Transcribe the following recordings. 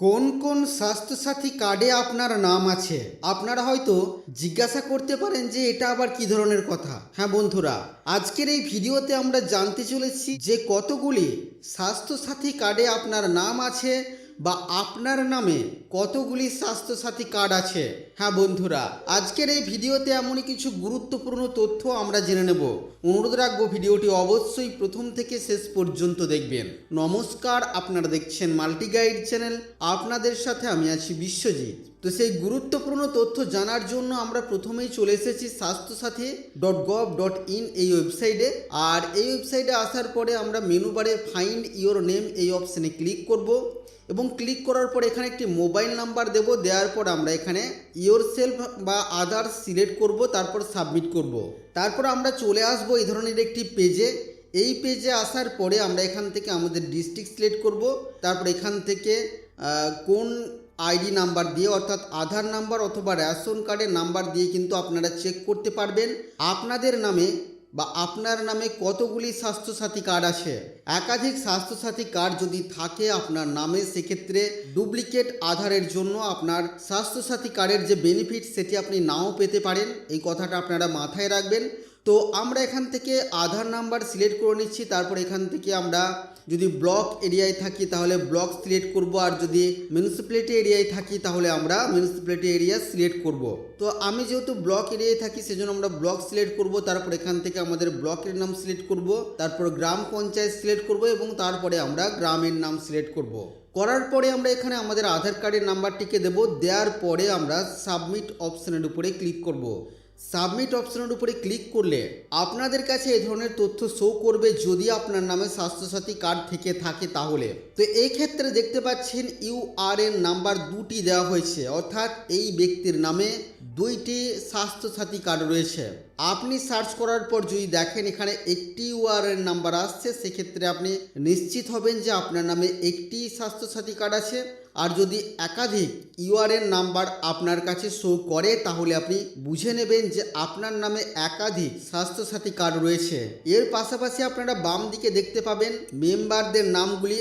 কোন কোন স্বাস্থ্যসাথী কার্ডে আপনার নাম আছে? আপনারা হয়তো জিজ্ঞাসা করতে পারেন যে এটা আবার কি ধরনের কথা। হ্যাঁ বন্ধুরা, আজকের এই ভিডিওতে আমরা জানতে চলেছি যে কতগুলি স্বাস্থ্যসাথী কার্ডে আপনার নাম আছে বা আপনার নামে কতগুলি স্বাস্থ্যসাথী কার্ড আছে? হ্যাঁ বন্ধুরা, আজকের এই ভিডিওতে এমনই কিছু গুরুত্বপূর্ণ তথ্য আমরা জেনে নেব। অনুরোধ রাখব ভিডিওটি অবশ্যই প্রথম থেকে শেষ পর্যন্ত দেখবেন। নমস্কার, আপনারা দেখছেন মাল্টি গাইড চ্যানেল। আপনাদের সাথে আমি আছি বিশ্বজিৎ। তো সেই গুরুত্বপূর্ণ তথ্য জানার জন্য আমরা প্রথমেই চলে এসেছি Swasthyasathi dot gov dot in এই ওয়েবসাইটে। আর এই ওয়েবসাইটে আসার পরে আমরা মেনু বারে ফাইন্ড ইওর নেম এই অপশানে ক্লিক করব এবং ক্লিক করার পর এখানে একটি মোবাইল নাম্বার দেব। দেওয়ার পর আমরা এখানে ইওর সেলফ বা আদার সিলেক্ট করব, তারপর সাবমিট করব। তারপর আমরা চলে আসব এই ধরনের একটি পেজে। এই পেজে আসার পরে আমরা এখান থেকে আমাদের ডিস্ট্রিক্ট সিলেক্ট করব। তারপর এখান থেকে কোন আইডি নাম্বার দিয়ে অর্থাৎ আধার নাম্বার অথবা রেশন কার্ডের নাম্বার দিয়ে কিন্তু আপনারা চেক করতে পারবেন। আপনাদের নামে বা আপনার নামে কতগুলি স্বাস্থ্যসাথী কার্ড আছে? একাধিক স্বাস্থ্যসাথী কার্ড যদি থাকে আপনার নামে, সেক্ষেত্রে ডুপ্লিকেট আধারের জন্য আপনার স্বাস্থ্যসাথী কার্ডের যে বেনিফিট সেটি আপনি নাও পেতে পারেন। এই কথাটা আপনারা মাথায় রাখবেন। তো আমরা এখান থেকে আধার নাম্বার সিলেক্ট করে নিচ্ছি, তারপর এখান থেকে আমরা যদি ব্লক এরিয়ায় থাকি তাহলে ব্লক সিলেক্ট করব, আর যদি মিউনিসিপ্যালিটি এরিয়ায় থাকি তাহলে আমরা মিউনিসিপ্যালিটি এরিয়া সিলেক্ট করব। তো আমি যেহেতু ব্লক এরিয়ায় থাকি সেজন্য আমরা ব্লক সিলেক্ট করব, তারপর এখান থেকে আমাদের ব্লকের নাম সিলেক্ট করব, তারপর গ্রাম পঞ্চায়েত সিলেক্ট করব এবং তারপরে আমরা গ্রামের নাম সিলেক্ট করব। করার পরে আমরা এখানে আমাদের আধার কার্ডের নাম্বারটিকে দেব, দেওয়ার পরে আমরা সাবমিট অপশানের উপরে ক্লিক করব। সাবমিট অপশনের উপরে ক্লিক করলে আপনাদের কাছে এ ধরনের তথ্য শো করবে যদি আপনার নামে স্বাস্থ্যসাথী কার্ড থেকে থাকে তাহলে। তো এই ক্ষেত্রে দেখতে পাচ্ছেন ইউআরএন নাম্বার দুটি দেওয়া হয়েছে। অর্থাৎ এই ব্যক্তির নামে দুইটি স্বাস্থ্যসাথী কার্ড রয়েছে। আপনি সার্চ করার পর যদি দেখেন এখানে একটি ইউআরএন নাম্বার আসছে, সেক্ষেত্রে আপনি নিশ্চিত হবেন যে আপনার নামে একটি স্বাস্থ্যসাথী কার্ড আছে। আর যদি একাধিক ইউআরএন নাম্বার আপনার কাছে শো করে, তাহলে আপনি বুঝে নেবেন যে আপনার নামে একাধিক স্বাস্থ্যসাথী কার্ড রয়েছে। এর পাশাপাশি আপনারা বাম দিকে দেখতে পাবেন মেম্বারদের নামগুলি,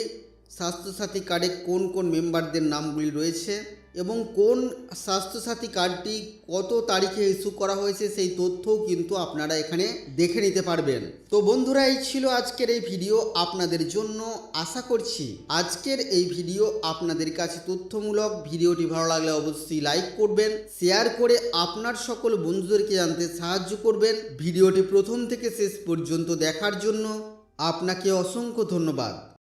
স্বাস্থ্যসাথী কার্ডে কোন কোন মেম্বারদের নামগুলি রয়েছে। এবং কোন স্বাস্থ্যসাথী কার্ডটি কত তারিখে ইস্যু করা হয়েছে সেই তথ্যও কিন্তু আপনারা এখানে দেখে নিতে পারবেন। তো বন্ধুরা, এই ছিল আজকের এই ভিডিও আপনাদের জন্য। আশা করছি আজকের এই ভিডিও আপনাদের কাছে তথ্যমূলক। ভিডিওটি ভালো লাগলে অবশ্যই লাইক করবেন, শেয়ার করে আপনার সকল বন্ধুদেরকে জানতে সাহায্য করবেন। ভিডিওটি প্রথম থেকে শেষ পর্যন্ত দেখার জন্য আপনাকে অসংখ্য ধন্যবাদ।